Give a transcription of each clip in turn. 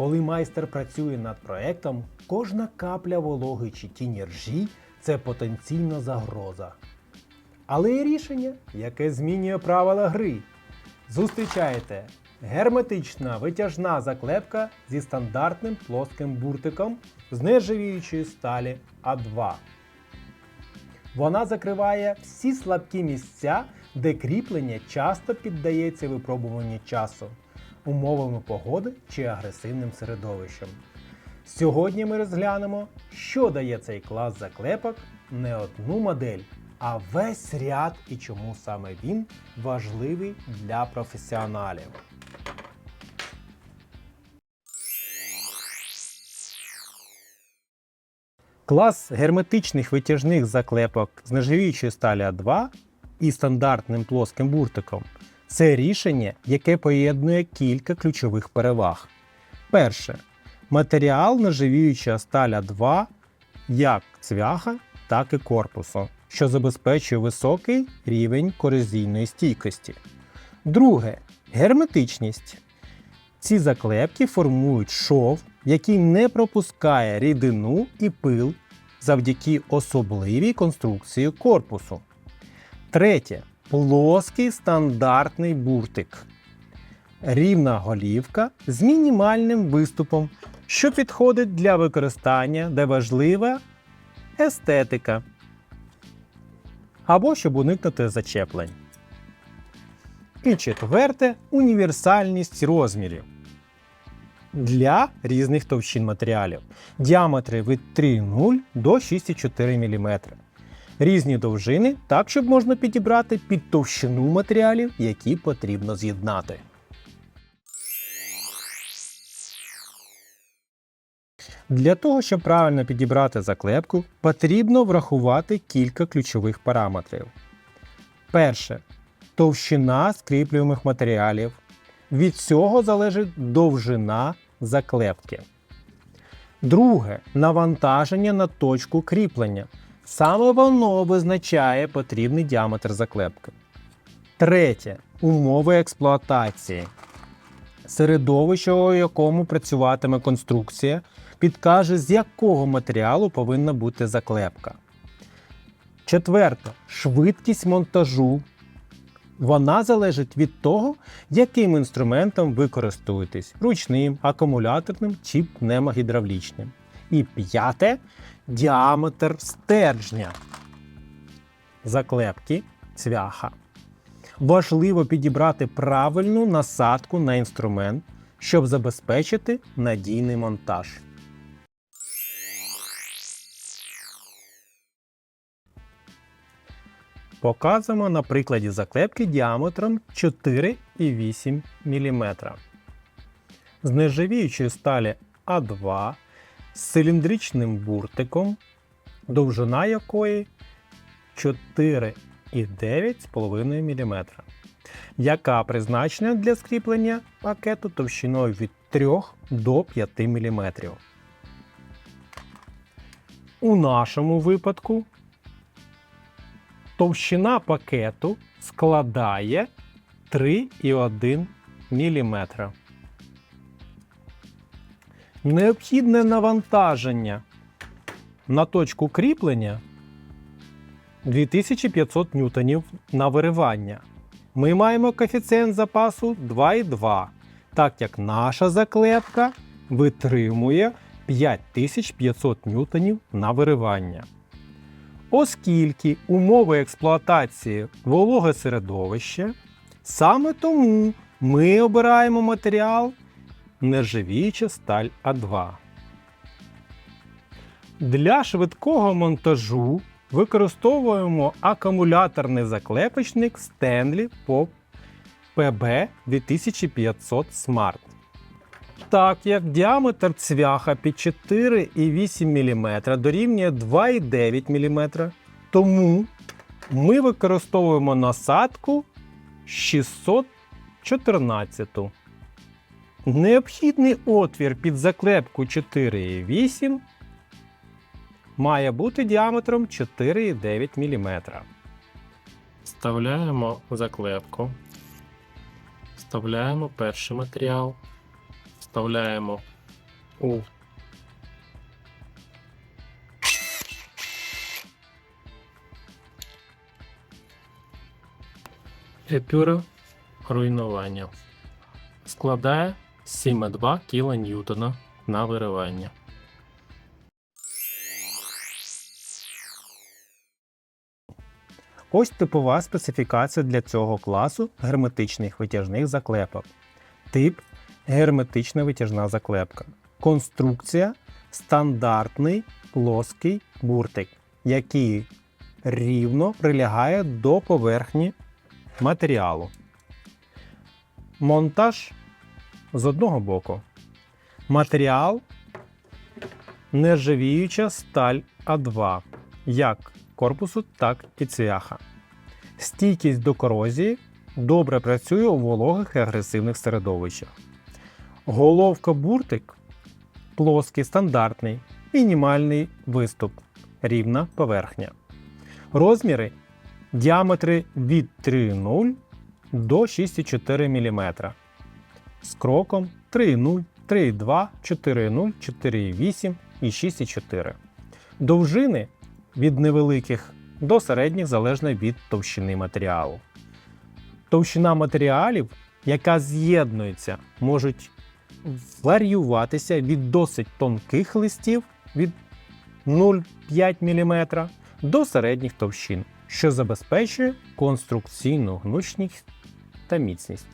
Коли майстер працює над проектом, кожна капля вологи чи тіні ржі це потенційна загроза. Але є рішення, яке змінює правила гри. Зустрічайте герметична витяжна заклепка зі стандартним плоским буртиком з нержавіючої сталі А2. Вона закриває всі слабкі місця, де кріплення часто піддається випробуванню часу, умовами погоди чи агресивним середовищем. Сьогодні ми розглянемо, що дає цей клас заклепок не одну модель, а весь ряд і чому саме він важливий для професіоналів. Клас герметичних витяжних заклепок з нержавіючої сталі А2 і стандартним плоским буртиком це рішення, яке поєднує кілька ключових переваг. Перше. Матеріал нержавіюча сталь А2 як цвяха, так і корпусу, що забезпечує високий рівень корозійної стійкості. Друге герметичність. Ці заклепки формують шов, який не пропускає рідину і пил завдяки особливій конструкції корпусу. Третє плоский стандартний буртик. Рівна голівка з мінімальним виступом, що підходить для використання, де важлива естетика. Або щоб уникнути зачеплень. І четверте універсальність розмірів для різних товщин матеріалів. Діаметри від 3,0 до 6,4 мм. Різні довжини, так щоб можна підібрати під товщину матеріалів, які потрібно з'єднати. Для того, щоб правильно підібрати заклепку, потрібно врахувати кілька ключових параметрів. Перше товщина скріплюємих матеріалів. Від цього залежить довжина заклепки. Друге навантаження на точку кріплення. Саме воно визначає потрібний діаметр заклепки. Третє умови експлуатації. Середовище, у якому працюватиме конструкція, підкаже, з якого матеріалу повинна бути заклепка. Четверте швидкість монтажу. Вона залежить від того, яким інструментом ви користуєтесь ручним, акумуляторним чи пневмогідравлічним. І п'яте діаметр стержня. Заклепки цвяха. Важливо підібрати правильну насадку на інструмент, щоб забезпечити надійний монтаж. Показуємо на прикладі заклепки діаметром 4,8 мм. З нержавіючої сталі А2 з циліндричним буртиком, довжина якої 4,9,5 мм, яка призначена для скріплення пакету товщиною від 3 до 5 мм. У нашому випадку товщина пакету складає 3,1 мм. Необхідне навантаження на точку кріплення 2500 ньютонів на виривання. Ми маємо коефіцієнт запасу 2,2, так як наша заклепка витримує 5500 ньютонів на виривання. Оскільки умови експлуатації вологе середовище, саме тому ми обираємо матеріал нержавіюча сталь А2. Для швидкого монтажу використовуємо акумуляторний заклепочник Stanley Pop PB 2500 Smart. Так як діаметр цвяха під 4,8 мм дорівнює 2,9 мм, тому ми використовуємо насадку 614. Необхідний отвір під заклепку 4,8 має бути діаметром 4,9 мм. Вставляємо заклепку. Вставляємо перший матеріал. Вставляємо О. Епюра руйнування складає 7,2 кН на виривання. Ось типова специфікація для цього класу герметичних витяжних заклепок. Тип герметична витяжна заклепка. Конструкція стандартний плоский буртик, який рівно прилягає до поверхні матеріалу. Монтаж з одного боку. Матеріал нержавіюча сталь А2, як корпусу, так і цвяха. Стійкість до корозії добре працює у вологих і агресивних середовищах. Головка буртик плоский стандартний, мінімальний виступ, рівна поверхня. Розміри діаметри від 3,0 до 6,4 мм. З кроком 3,0, 3,2, 4,0, 4,8 і 6,4. Довжини від невеликих до середніх залежно від товщини матеріалу. Товщина матеріалів, яка з'єднується, можуть варіюватися від досить тонких листів від 0,5 мм до середніх товщин, що забезпечує конструкційну гнучність та міцність.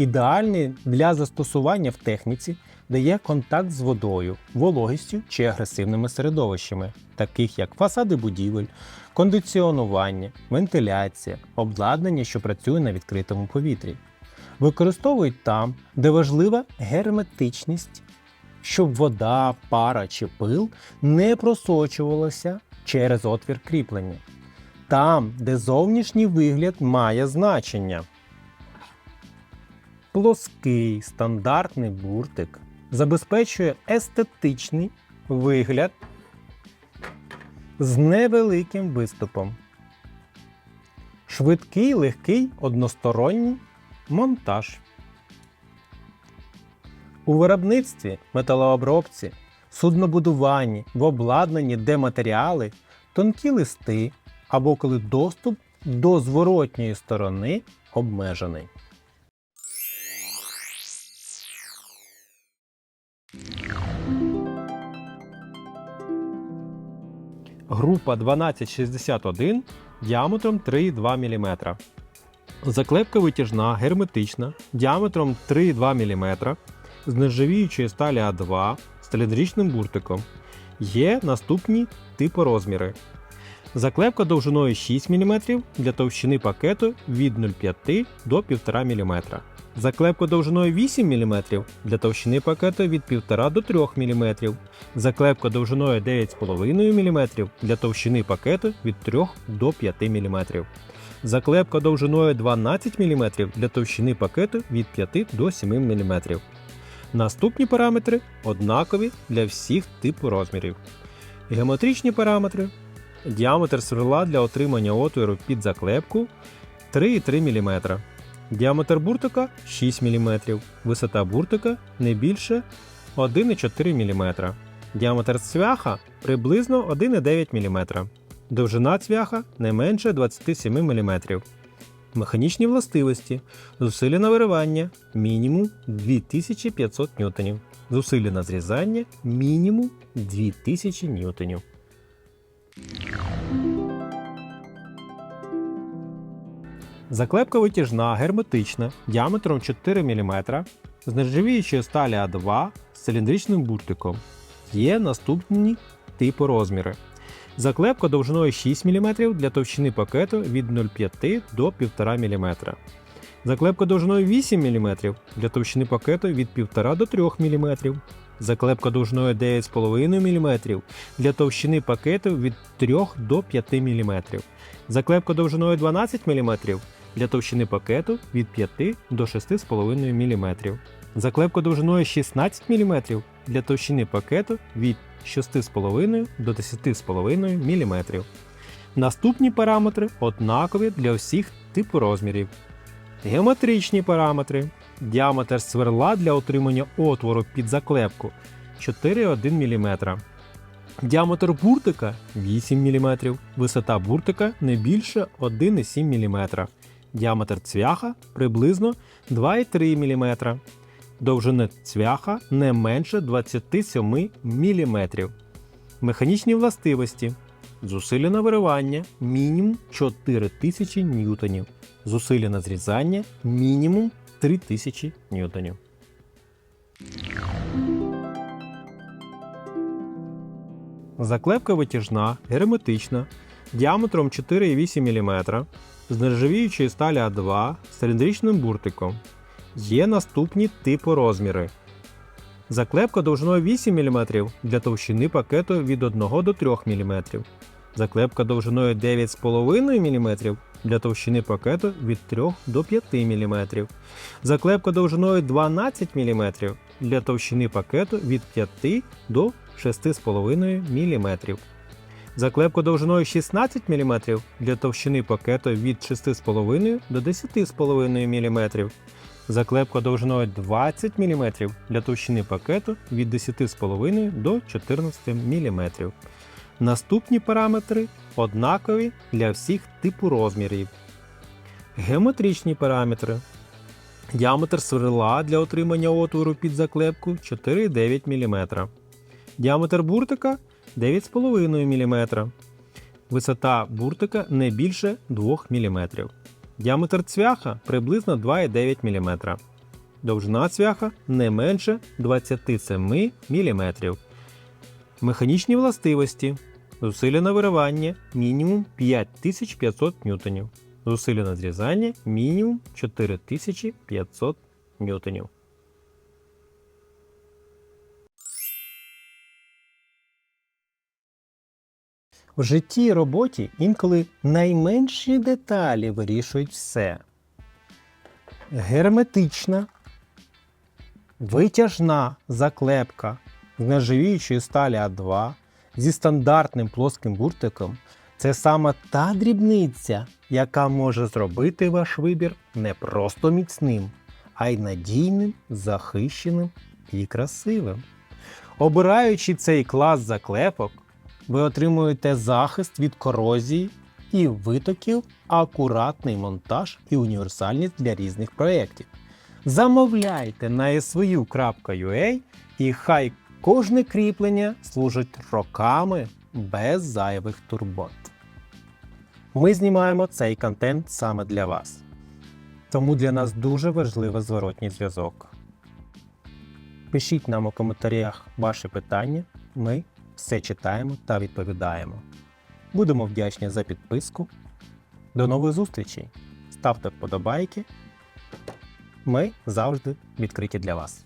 Ідеальний для застосування в техніці, де є контакт з водою, вологістю чи агресивними середовищами, таких як фасади будівель, кондиціонування, вентиляція, обладнання, що працює на відкритому повітрі. Використовують там, де важлива герметичність, щоб вода, пара чи пил не просочувалося через отвір кріплення. Там, де зовнішній вигляд має значення. Плоский стандартний буртик забезпечує естетичний вигляд з невеликим виступом. Швидкий, легкий, односторонній монтаж. У виробництві, металообробці, суднобудуванні, в обладнанні, де матеріали, тонкі листи або коли доступ до зворотньої сторони обмежений. Група 1261 діаметром 3,2 мм. Заклепка витяжна герметична діаметром 3,2 мм з нержавіючої сталі А2 з циліндричним буртиком. Є наступні типи розміри. Заклепка довжиною 6 мм для товщини пакету від 0,5 до 1,5 мм. Заклепка довжиною 8 мм для товщини пакету від 1,5 до 3 мм. Заклепка довжиною 9,5 мм для товщини пакету від 3 до 5 мм. Заклепка довжиною 12 мм для товщини пакету від 5 до 7 мм. Наступні параметри однакові для всіх типу розмірів. Геометричні параметри. Діаметр сверла для отримання отвору під заклепку 3,3 мм. Діаметр буртика 6 мм. Висота буртика не більше 1,4 мм. Діаметр цвяха приблизно 1,9 мм. Довжина цвяха не менше 27 мм. Механічні властивості. Зусилля на виривання мінімум 2500 ньютонів. Зусилля на зрізання мінімум 2000 ньютонів. Заклепка витяжна герметична діаметром 4 мм з нержавіючої сталі А2 з циліндричним буртиком. Є наступні типи розміри. Заклепка довжиною 6 мм для товщини пакету від 0,5 до 1,5 мм. Заклепка довжиною 8 мм для товщини пакету від 1,5 до 3 мм. Заклепка довжиною 9,5 мм для товщини пакету від 3 до 5 мм. Заклепка довжиною 12 мм для товщини пакету від 5 до 6,5 мм. Заклепка довжиною 16 мм для товщини пакету від 6,5 до 10,5 мм. Наступні параметри однакові для всіх типу розмірів. Геометричні параметри. Діаметр сверла для отримання отвору під заклепку 4,1 мм. Діаметр буртика 8 мм. Висота буртика не більше 1,7 мм. Діаметр цвяха приблизно 2,3 мм. Довжина цвяха не менше 27 мм. Механічні властивості. Зусилля на виривання мінімум 4000 ньютонів. Зусилля на зрізання мінімум 3000 ньютонів. Заклепка витяжна, герметична, діаметром 4,8 мм, з нержавіючої сталі А2 з циліндричним буртиком. Є наступні типу розміри. Заклепка довжиною 8 мм для товщини пакету від 1 до 3 мм. Заклепка довжиною 9,5 мм для товщини пакету від 3 до 5 мм. Заклепка довжиною 12 мм для товщини пакету від 5 до 6,5 мм. Заклепка довжиною 16 мм для товщини пакету від 6,5 до 10,5 мм. Заклепка довжиною 20 мм для товщини пакету від 10,5 до 14 мм. Наступні параметри однакові для всіх типу розмірів. Геометричні параметри. Діаметр сверла для отримання отвору під заклепку 4,9 мм. Діаметр буртика 9,5 мм. Висота буртика не більше 2 мм. Діаметр цвяха приблизно 2,9 мм. Довжина цвяха не менше 27 мм. Механічні властивості. Зусилля на виривання мінімум 5500 ньютонів. Зусилля на зрізання мінімум 4500 ньютонів. В житті і роботі інколи найменші деталі вирішують все. Герметична, витяжна заклепка з нержавіючої сталі А2 зі стандартним плоским буртиком це саме та дрібниця, яка може зробити ваш вибір не просто міцним, а й надійним, захищеним і красивим. Обираючи цей клас заклепок, ви отримуєте захист від корозії і витоків, акуратний монтаж і універсальність для різних проєктів. Замовляйте на svu.ua і хай кожне кріплення служить роками без зайвих турбот. Ми знімаємо цей контент саме для вас. Тому для нас дуже важливий зворотній зв'язок. Пишіть нам у коментарях ваші питання, ми все читаємо та відповідаємо. Будемо вдячні за підписку. До нових зустрічей! Ставте вподобайки. Ми завжди відкриті для вас.